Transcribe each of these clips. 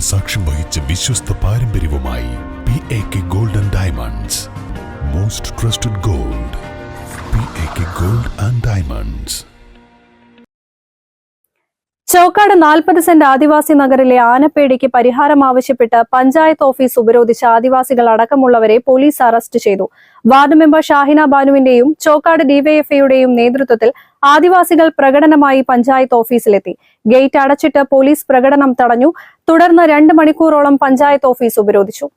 സാക്ഷ്യം വഹിച്ച വിശ്വസ്ത പാരമ്പര്യവുമായി P A K gold and diamonds most trusted gold P A K gold and diamonds Chokkad നാൽപ്പത് cent ആദിവാസി നഗറിലെ ആനപ്പേടിക്ക് പരിഹാരം ആവശ്യപ്പെട്ട് പഞ്ചായത്ത് ഓഫീസ് ഉപരോധിച്ച ആദിവാസികൾ അടക്കമുള്ളവരെ പോലീസ് അറസ്റ്റ് ചെയ്തു. വാർഡ് മെമ്പർ ഷാഹിന ബാനുവിന്റെയും ചോക്കാട് ഡിവൈഎഫ്ഐയുടെയും നേതൃത്വത്തിൽ ആദിവാസികൾ പ്രകടനമായി പഞ്ചായത്ത് ഓഫീസിലെത്തി. ഗേറ്റ് അടച്ചിട്ട് പോലീസ് പ്രകടനം തടഞ്ഞു. തുടർന്ന് രണ്ട് മണിക്കൂറോളം പഞ്ചായത്ത് ഓഫീസ് ഉപരോധിച്ചു.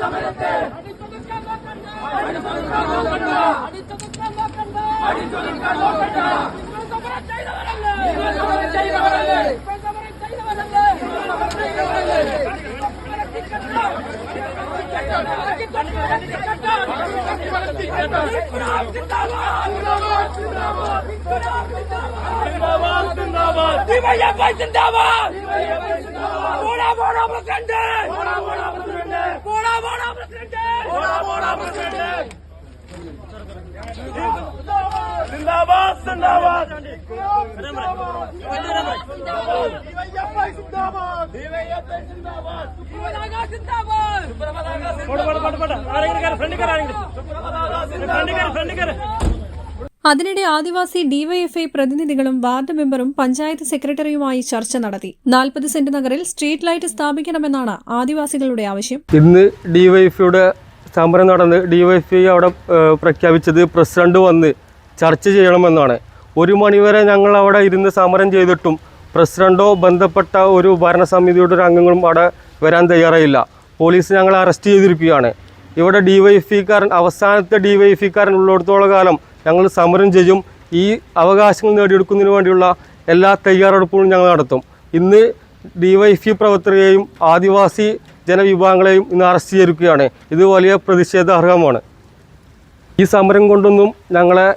സമരത്തെ ஜிந்தாபாத் போடா போடா பிரசிடண்ட் போடா போடா பிரசிடண்ட் போடா போடா பிரசிடண்ட். போடா போடா பிரசிடண்ட். സിന്ദാബാദ് സിന്ദാബാദ്. അതിനിടെ ആദിവാസി ഡിവൈഎഫ്ഐ പ്രതിനിധികളും വാർഡ് മെമ്പറും പഞ്ചായത്ത് സെക്രട്ടറിയുമായി ചർച്ച നടത്തി. നാൽപ്പത് സെന്റ് നഗറിൽ സ്ട്രീറ്റ് ലൈറ്റ് സ്ഥാപിക്കണമെന്നാണ് ആദിവാസികളുടെ ആവശ്യം. ഇന്ന് ഡിവൈഎഫ്ഐയുടെ സമരം നടന്ന് ഡിവൈഎഫ്ഐ അവിടെ പ്രഖ്യാപിച്ചത് പ്രസിഡന്റ് വന്ന് ചർച്ച ചെയ്യണമെന്നാണ്. ഒരു മണിവരെ ഞങ്ങൾ അവിടെ ഇരുന്ന് സമരം ചെയ്തിട്ടും പ്രസിഡന്റോ ബന്ധപ്പെട്ട ഒരു ഭരണസമിതിയുടെ ഒരു അംഗങ്ങളും അവിടെ വരാൻ തയ്യാറായില്ല. പോലീസ് ഞങ്ങളെ അറസ്റ്റ് ചെയ്തിരിക്കുകയാണ്. ഇവിടെ ഡിവൈഎഫ്ഐക്കാരൻ അവസാനത്തെ ഡിവൈഎഫ്ഐക്കാരൻ ഉള്ളിടത്തോളം കാലം ഞങ്ങൾ സമരം ചെയ്യും. ഈ അവകാശങ്ങൾ നേടിയെടുക്കുന്നതിന് വേണ്ടിയുള്ള എല്ലാ തയ്യാറെടുപ്പുകളും ഞങ്ങൾ നടത്തും. ഇന്ന് ഡിവൈഎഫ്ഐ പ്രവർത്തകരെയും ആദിവാസി ജനവിഭാഗങ്ങളെയും ഇന്ന് അറസ്റ്റ് ചെയ്തിരിക്കുകയാണ്. ഇത് വലിയ പ്രതിഷേധാർഹമാണ്. ഈ സമരം കൊണ്ടൊന്നും ഞങ്ങളെ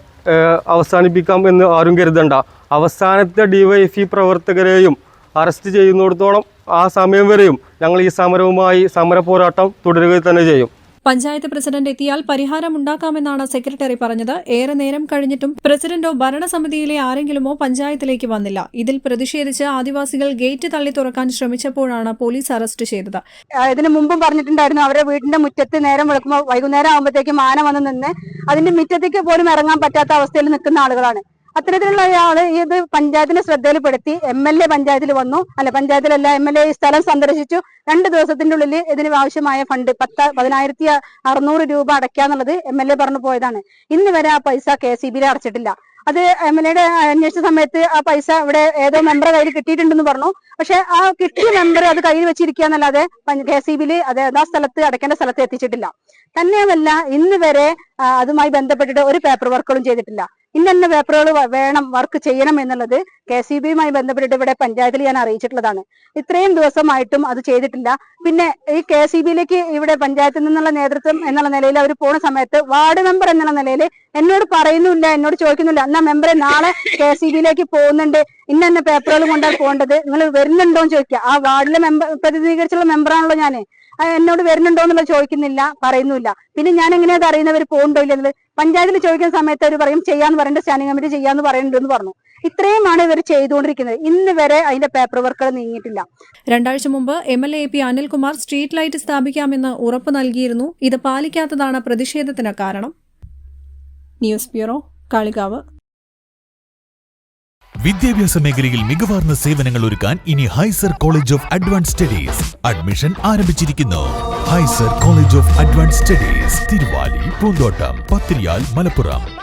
അവസാനിപ്പിക്കാം എന്ന് ആരും കരുതണ്ട. അവസാനത്തെ ഡിവൈഎഫ്ഇ പ്രവർത്തകരെയും അറസ്റ്റ് ചെയ്യുന്നിടത്തോളം ആ സമയം വരെയും ഞങ്ങൾ ഈ സമരവുമായി സമര പോരാട്ടം തുടരുക തന്നെ ചെയ്യും. പഞ്ചായത്ത് പ്രസിഡന്റ് എത്തിയാൽ പരിഹാരമുണ്ടാക്കാമെന്നാണ് സെക്രട്ടറി പറഞ്ഞത്. ഏറെ നേരം കഴിഞ്ഞിട്ടും പ്രസിഡന്റോ ഭരണസമിതിയിലെ ആരെങ്കിലുമോ പഞ്ചായത്തിലേക്ക് വന്നില്ല. ഇതിൽ പ്രതിഷേധിച്ച് ആദിവാസികൾ ഗേറ്റ് തള്ളി തുറക്കാൻ ശ്രമിച്ചപ്പോഴാണ് പോലീസ് അറസ്റ്റ് ചെയ്തത്. ഇതിനു മുമ്പും പറഞ്ഞിട്ടുണ്ടായിരുന്നു അവരുടെ വീടിന്റെ മുറ്റത്ത് നേരം വെളുക്കുമ്പോൾ വൈകുന്നേരം ആകുമ്പോഴത്തേക്കും ആന വന്ന് നിന്ന് അതിന്റെ മുറ്റത്തേക്ക് പോലും ഇറങ്ങാൻ പറ്റാത്ത അവസ്ഥയിൽ നിൽക്കുന്ന ആളുകളാണ്. അത്തരത്തിലുള്ള ആൾ ഇത് പഞ്ചായത്തിന്റെ ശ്രദ്ധയിൽപ്പെടുത്തി എം എൽ എ പഞ്ചായത്തിൽ വന്നു. അല്ല പഞ്ചായത്തിലല്ല എം എൽ എ ഈ സ്ഥലം സന്ദർശിച്ചു. രണ്ട് ദിവസത്തിന്റെ ഉള്ളിൽ ഇതിന് ആവശ്യമായ ഫണ്ട് പത്ത് പതിനായിരത്തി അറുന്നൂറ് രൂപ അടയ്ക്കാന്നുള്ളത് എം എൽ എ പറഞ്ഞു പോയതാണ്. ഇന്ന് വരെ ആ പൈസ കെ സി ബിയിൽ അടച്ചിട്ടില്ല. അത് എം എൽ എയുടെ അന്വേഷിച്ച സമയത്ത് ആ പൈസ ഇവിടെ ഏതോ മെമ്പറെ കയ്യിൽ കിട്ടിയിട്ടുണ്ടെന്ന് പറഞ്ഞു. പക്ഷെ ആ കിട്ടിയ മെമ്പർ അത് കയ്യിൽ വെച്ചിരിക്കുക എന്നല്ലാതെ കെ സി ബിയിൽ അത് ആ സ്ഥലത്ത് അടയ്ക്കേണ്ട സ്ഥലത്ത് എത്തിച്ചിട്ടില്ല. തന്നെയുമല്ല ഇന്ന് വരെ അതുമായി ബന്ധപ്പെട്ടിട്ട് ഒരു പേപ്പർ വർക്കുകളും ചെയ്തിട്ടില്ല. ഇന്ന പേപ്പറുകൾ വേണം വർക്ക് ചെയ്യണം എന്നുള്ളത് കെ സി ബിയുമായി ബന്ധപ്പെട്ടിട്ട് ഇവിടെ പഞ്ചായത്തിൽ ഞാൻ അറിയിച്ചിട്ടുള്ളതാണ്. ഇത്രയും ദിവസമായിട്ടും അത് ചെയ്തിട്ടില്ല. പിന്നെ ഈ കെ സി ബിയിലേക്ക് ഇവിടെ പഞ്ചായത്തിൽ നിന്നുള്ള നേതൃത്വം എന്നുള്ള നിലയിൽ അവർ പോണ സമയത്ത് വാർഡ് മെമ്പർ എന്നുള്ള നിലയിൽ എന്നോട് പറയുന്നില്ല എന്നോട് ചോദിക്കുന്നില്ല എന്നാ മെമ്പറെ നാളെ കെ സി ബിയിലേക്ക് പോകുന്നുണ്ട്. ഇന്ന എന്നെ പേപ്പറുകൾ കൊണ്ടാണ് പോകേണ്ടത്. നിങ്ങൾ വരുന്നുണ്ടോ എന്ന് ചോദിക്കുക. ആ വാർഡിലെ മെമ്പർ പ്രതിനിധീകരിച്ചുള്ള മെമ്പറാണല്ലോ ഞാൻ എന്നോട് വരുന്നുണ്ടോ എന്നുള്ളത് ചോദിക്കുന്നില്ല പറയുന്നില്ല പിന്നെ ഞാൻ എങ്ങനെയാ അറിയുന്നവർ പോകുന്നുണ്ടോ ഇല്ലെന്നത് പഞ്ചായത്തിൽ ചോദിക്കുന്ന സമയത്ത് അവർ പറയും ചെയ്യാന്ന് പറയേണ്ട സ്റ്റാൻഡിംഗ് കമ്മിറ്റി ചെയ്യാന്ന് പറയുന്നുണ്ടെന്ന് പറഞ്ഞു. ഇത്രയുമാണ് ഇവർ ചെയ്തുകൊണ്ടിരിക്കുന്നത്. ഇന്ന് വരെ അതിന്റെ പേപ്പർ വർക്കുകൾ നീങ്ങിയിട്ടില്ല. രണ്ടാഴ്ച മുമ്പ് M L A P Anilkumar street light സ്ഥാപിക്കാമെന്ന് ഉറപ്പ് നൽകിയിരുന്നു. ഇത് പാലിക്കാത്തതാണ് പ്രതിഷേധത്തിന് കാരണം. News bureau Kalikavu. വിദ്യാഭ്യാസ മേഖലയിൽ മികവാർന്ന സേവനങ്ങൾ ഒരുക്കാൻ ഇനി ഹൈസർ college of advance studies admission ആരംഭിച്ചിരിക്കുന്നു. ഹൈസർ college of advance studies Thiruvali പൂന്തോട്ടം പത്തിരിയാൽ മലപ്പുറം.